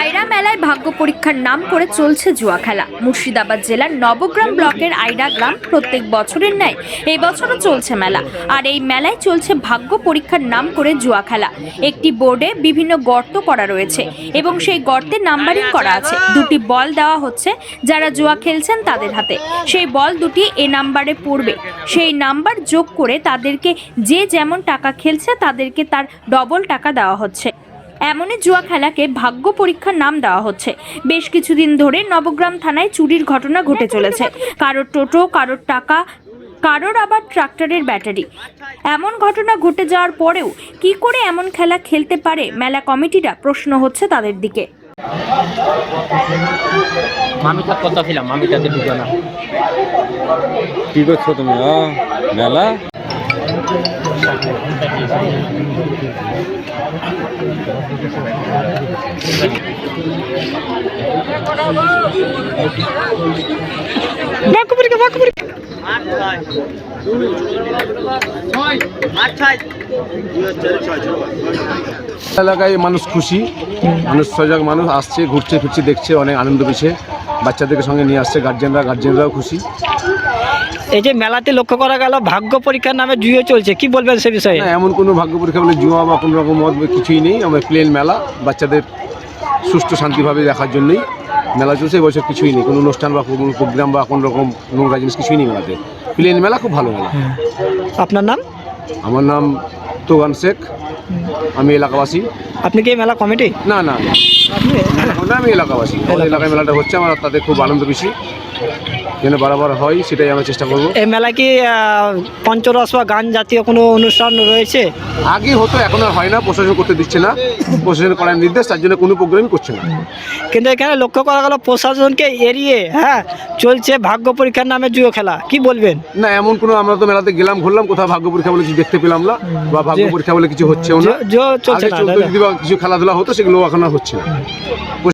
আয়রা মেলায় ভাগ্য পরীক্ষার নাম করে চলছে জুয়া খেলা। মুর্শিদাবাদ জেলার নবগ্রাম ব্লকের আয়রা গ্রাম প্রত্যেক বছরের ন্যায় এই বছরও চলছে মেলা। আর এই মেলায় চলছে ভাগ্য পরীক্ষার নাম করে জুয়া খেলা। একটি বোর্ডে বিভিন্ন গর্ত করা রয়েছে এবং সেই গর্তে নাম্বারিং করা আছে। দুটি বল দেওয়া হচ্ছে, যারা জুয়া খেলছেন তাদের হাতে। সেই বল দুটি এ নাম্বারে পড়বে। সেই নাম্বার যোগ করে তাদেরকে যে যেমন টাকা খেলছে তাদেরকে তার ডবল টাকা দেওয়া হচ্ছে। এমনই জুয়া খেলাকে ভাগ্য পরীক্ষার নাম দেওয়া হচ্ছে। বেশ কিছুদিন ধরে নবগ্রাম থানায় চুরির ঘটনা ঘটে চলেছে। কারোর টোটো কারোর টাকা কারোর আবার ট্রাক্টরের ব্যাটারি। এমন ঘটনা ঘটে যাওয়ার পরেও কি করে এমন খেলা খেলতে পারে মেলা কমিটিরা? প্রশ্ন হচ্ছে তাদের দিকে। মামিটা কত ছিলাম মামিটাতে ঢুকে না কি করছ তুমি? আ? মেলা এলাকায় মানুষ খুশি, মানুষ সজাগ মানুষ আসছে, ঘুরছে, ফিরছে, দেখছে, অনেক আনন্দ পেয়েছে, বাচ্চাদেরকে সঙ্গে নিয়ে আসছে গার্জেনরা গার্জেনরাও খুশি এই যে মেলাতে লক্ষ্য করা গেল ভাগ্য পরীক্ষার নামে জুয়ে চলছে। কি বলবেন সে বিষয়ে? এমন কোনো ভাগ্য পরীক্ষা বলে জুয়া বা কোনো রকম মত কিছুই নেই। আমার প্লেন মেলা বাচ্চাদের সুষ্ঠু শান্তিভাবে দেখার জন্যই মেলা চলছে। এবছর কিছুই নেই। কোনো অনুষ্ঠান বা কোনো প্রোগ্রাম বা কোনো রকম নোংরা জিনিস কিছুই নেই মেলাতে। প্লেন মেলা খুব ভালো মেলা। আপনার নাম? আমার নাম তোগান শেখ। আমি এলাকাবাসী। আপনি কি মেলা কমিটি? না না আমি এলাকাবাসী। আমাদের এলাকায় মেলাটা হচ্ছে আমার তাদের খুব আনন্দ বেশি যেন বারবার হয় সেটাই আমরা চেষ্টা করব। এই মেলায় কি পঞ্চরস বা গান জাতীয় কোনো অনুষ্ঠান রয়েছে? আগে হতো এখন আর হয় না প্রশাসন করতে দিচ্ছে না প্রশাসন করার নির্দেশ তার জন্য কোনো প্রোগ্রামই করছে না। কিন্তু এখানে লক্ষ্য করা গেল প্রশাসনকে এড়িয়ে হ্যাঁ চলছে ভাগ্য পরীক্ষার নামে জুয়ো খেলা। কি বলবেন? না এমন কোনো আমরা তো মেলাতে গেলাম ঘুরলাম কোথাও ভাগ্য পরীক্ষা বলে কিছু দেখতে পেলাম না বা ভাগ্য পরীক্ষা বলে কিছু হচ্ছেও না। কিছু খেলাধুলা হতো সেগুলো এখন আর হচ্ছে না।